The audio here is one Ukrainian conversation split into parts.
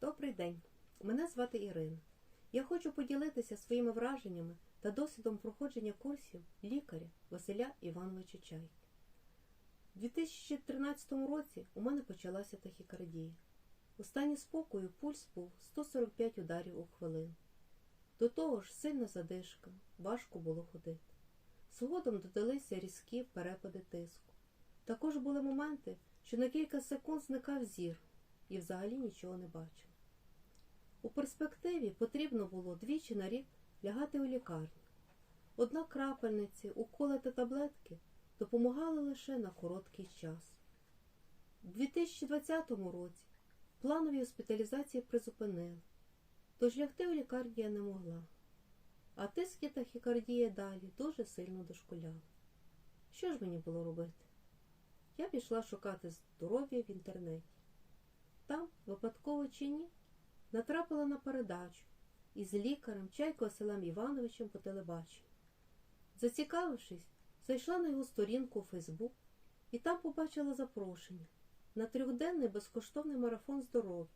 Добрий день. Мене звати Ірина. Я хочу поділитися своїми враженнями та досвідом проходження курсів лікаря Василя Івановича Чайки. У 2013 році у мене почалася тахікардія. У стані спокою пульс був 145 ударів у хвилину. До того ж сильна задишка, важко було ходити. Згодом додалися різкі перепади тиску. Також були моменти, що на кілька секунд зникав зір і взагалі нічого не бачив. У перспективі потрібно було двічі на рік лягати у лікарню. Однак крапельниці, уколи та таблетки допомагали лише на короткий час. У 2020 році планові госпіталізації призупинили, тож лягти у лікарню я не могла. А тиск і тахікардія далі дуже сильно дошкуляли. Що ж мені було робити? Я пішла шукати здоров'я в інтернеті. Там, випадково чи ні, натрапила на передачу із лікарем Чайко Василем Івановичем по телебаченню. Зацікавившись, зайшла на його сторінку у Фейсбук і там побачила запрошення на трьохденний безкоштовний марафон здоров'я,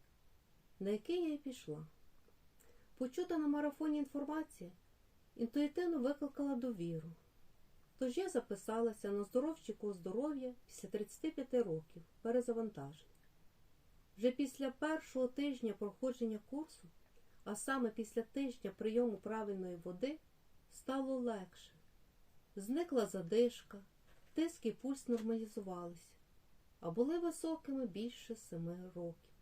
на який я й пішла. Почута на марафоні інформація інтуїтивно викликала довіру. Тож я записалася на здоровчий курс здоров'я після 35 років перезавантаження. Вже після першого тижня проходження курсу, а саме після тижня прийому правильної води, стало легше. Зникла задишка, тиск і пульс нормалізувалися, а були високими більше семи років.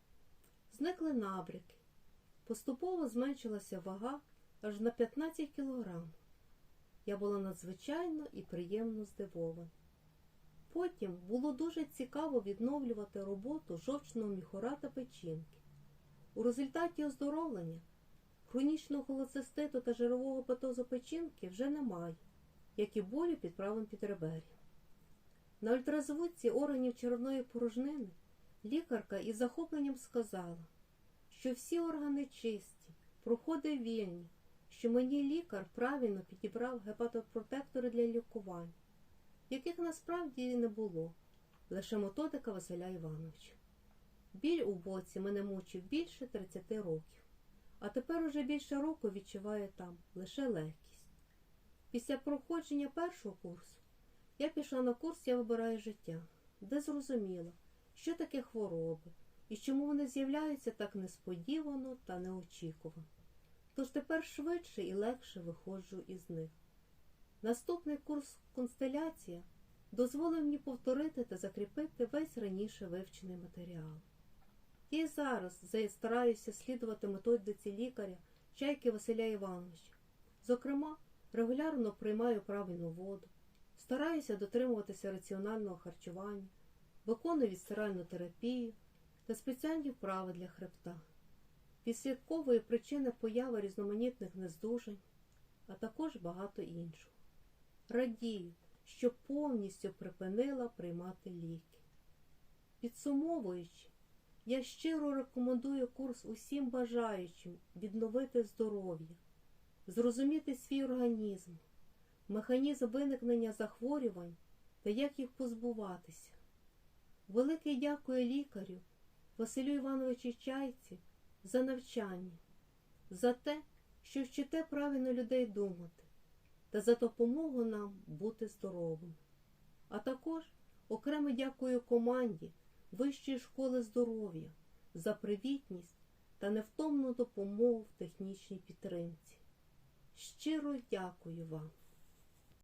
Зникли набряки. Поступово зменшилася вага аж на 15 кілограм. Я була надзвичайно і приємно здивована. Потім було дуже цікаво відновлювати роботу жовчного міхора та печінки. У результаті оздоровлення хронічного холециститу та жирового патозу печінки вже немає, як і болю під правим підребер'ям. На ультразвуці органів червної порожнини лікарка із захопленням сказала, що всі органи чисті, проходи вільні, що мені лікар правильно підібрав гепатопротектори для лікування яких насправді не було, лише методика Василя Івановича. Біль у боці мене мучив більше 30 років, а тепер уже більше року відчуваю там лише легкість. Після проходження першого курсу я пішла на курс Я вибираю життя, де зрозуміла, що таке хвороби і чому вони з'являються так несподівано та неочікувано. Тож тепер швидше і легше виходжу із них. Наступний курс Констеляція дозволив мені повторити та закріпити весь раніше вивчений матеріал. Я й зараз стараюся слідувати методиці лікаря Чайки Василя Івановича. Зокрема, регулярно приймаю правильну воду, стараюся дотримуватися раціонального харчування, виконую відстиральну терапію та спеціальні вправи для хребта, відслідковую причини появи різноманітних нездужень, а також багато іншого. Радію, що повністю припинила приймати ліки. Підсумовуючи, я щиро рекомендую курс усім бажаючим відновити здоров'я, зрозуміти свій організм, механізм виникнення захворювань та як їх позбуватися. Велике дякую лікарю Василю Івановичу Чайці за навчання, за те, що вчите правильно людей думати та за допомогу нам бути здоровим. А також окремо дякую команді Вищої школи здоров'я за привітність та невтомну допомогу в технічній підтримці. Щиро дякую вам!